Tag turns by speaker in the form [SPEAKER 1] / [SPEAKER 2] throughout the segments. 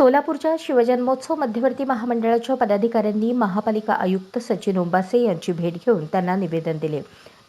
[SPEAKER 1] सोलापूरच्या शिवजन्मोत्सव मध्यवर्ती महामंडळाच्या पदाधिकाऱ्यांनी महापालिका आयुक्त सचिन ओंबासे यांची भेट घेऊन त्यांना निवेदन दिले.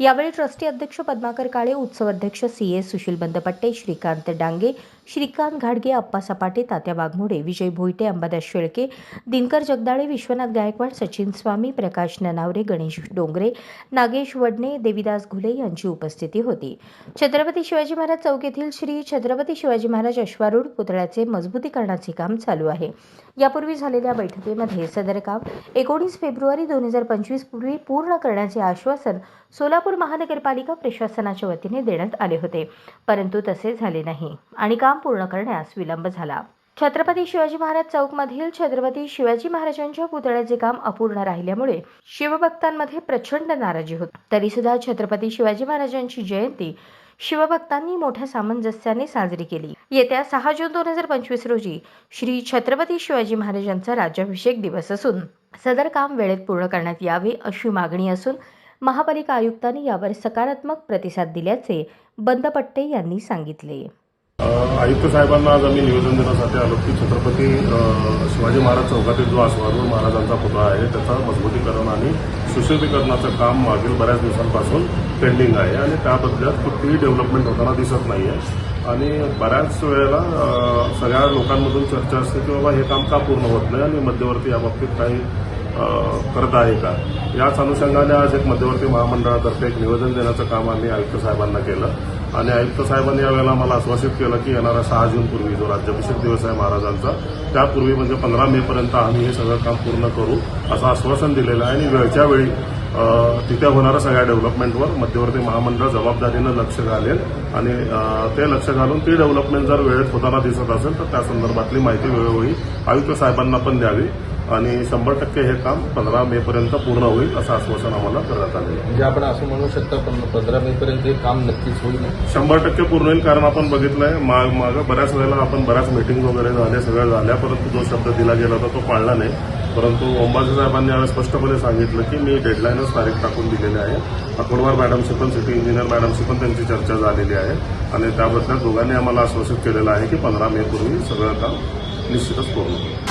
[SPEAKER 1] यावेळी ट्रस्टी अध्यक्ष पद्माकर काळे उत्सव अध्यक्ष सी ए सुशील बंदपट्टे श्रीकांत डांगे श्रीकांत घाडगे अप्पा सपाटे तात्या वाघमोडे विजय भोईटे अंबादास शेळके दिनकर जगदाळे विश्वनाथ गायकवाड सचिन स्वामी प्रकाश ननावरे गणेश डोंगरे नागेश वडणे देविदास घुले यांची उपस्थिती होती. छत्रपती शिवाजी महाराज चौक येथील श्री छत्रपती शिवाजी महाराज अश्वारूढ पुतळ्याचे मजबूतीकरणाचे काम चालू आहे. यापूर्वी झालेल्या बैठकीमध्ये सदर काम एकोणीस फेब्रुवारी दोन हजार पंचवीस पूर्वी पूर्ण करण्याचे आश्वासन सोलापूर सोलापूर महानगरपालिका प्रशासनाच्या वतीने देण्यात आले होते. परंतु तसे झाले नाही आणि काम पूर्ण करण्यास विलंब झाला. छत्रपती शिवाजी महाराज चौकमधील छत्रपती शिवाजी महाराजांच्या पुतळ्याचे काम अपूर्ण राहिल्यामुळे शिवभक्तांमध्ये प्रचंड नाराजी होती. तरी सुद्धा छत्रपती शिवाजी महाराजांची जयंती शिवभक्तांनी मोठ्या सामंजस्याने साजरी केली. येत्या सहा जून दोन हजार पंचवीस रोजी श्री छत्रपती शिवाजी महाराजांचा राज्याभिषेक दिवस असून सदर काम वेळेत पूर्ण करण्यात यावे अशी मागणी असून महापालिका आयुक्तांनी यावर सकारात्मक प्रतिसाद दिल्याचे बंदपट्टे यांनी सांगितले.
[SPEAKER 2] आयुक्त साहेबांना आज आम्ही निवेदन देण्यासाठी आलो की छत्रपती शिवाजी महाराज चौकातील जो आसवारूढ महाराजांचा पुतळा आहे त्याचा मजबूतीकरण आणि सुशोभीकरणाचं काम मागील बऱ्याच दिवसांपासून पेंडिंग आहे आणि त्याबद्दल कुठलीही डेव्हलपमेंट होताना दिसत नाही आहे आणि बऱ्याच वेळेला सगळ्या लोकांमधून चर्चा असते की बाबा हे काम का पूर्ण होत नाही आणि मध्यवर्ती याबाबतीत काही करत आहे का याच अनुषंगाने आज एक मध्यवर्ती महामंडळातर्फे एक निवेदन देण्याचं काम आम्ही आयुक्त साहेबांना केलं. आणि आयुक्त साहेबांनी यावेळेला मला आश्वासित केलं की येणारा सहा जून पूर्वी जो राज्याभिषेक दिवस आहे महाराजांचा त्यापूर्वी म्हणजे पंधरा मेपर्यंत आम्ही हे सगळं काम पूर्ण करू असं आश्वासन दिलेलं आहे. आणि वेळच्या वेळी तिथे होणाऱ्या सगळ्या डेव्हलपमेंटवर मध्यवर्ती महामंडळ जबाबदारीनं लक्ष घालेल. आणि ते लक्ष घालून ती डेव्हलपमेंट जर वेळेत होताना दिसत असेल तर त्या संदर्भातली माहिती वेळोवेळी आयुक्त साहेबांना पण द्यावी. आणि शंभर टक्के हे काम पंधरा मे पर्यंत पूर्ण होईल असं आश्वासन आम्हाला करण्यात आहे.
[SPEAKER 3] म्हणजे आपण असं म्हणू शकता पण पंधरा मे पर्यंत हे काम नक्कीच होईल
[SPEAKER 2] शंभर टक्के पूर्ण होईल कारण आपण बघितलंय माग मागं बऱ्याच वेळेला आपण बऱ्याच मिटिंग वगैरे झाल्या सगळ्या झाल्या परंतु जो शब्द दिला गेला होता तो पाळला नाही. परंतु ओंबाजी साहेबांनी यावेळी स्पष्टपणे सांगितलं की मी डेडलाईनच तारीख टाकून दिलेली आहे. अकोडवार मॅडमशी पण सिटी इंजिनियर मॅडमशी पण त्यांची चर्चा झालेली आहे. आणि त्याबद्दल दोघांनी आम्हाला आश्वासित केलेलं आहे की पंधरा मे पूर्वी सगळं काम निश्चितच पूर्ण होईल.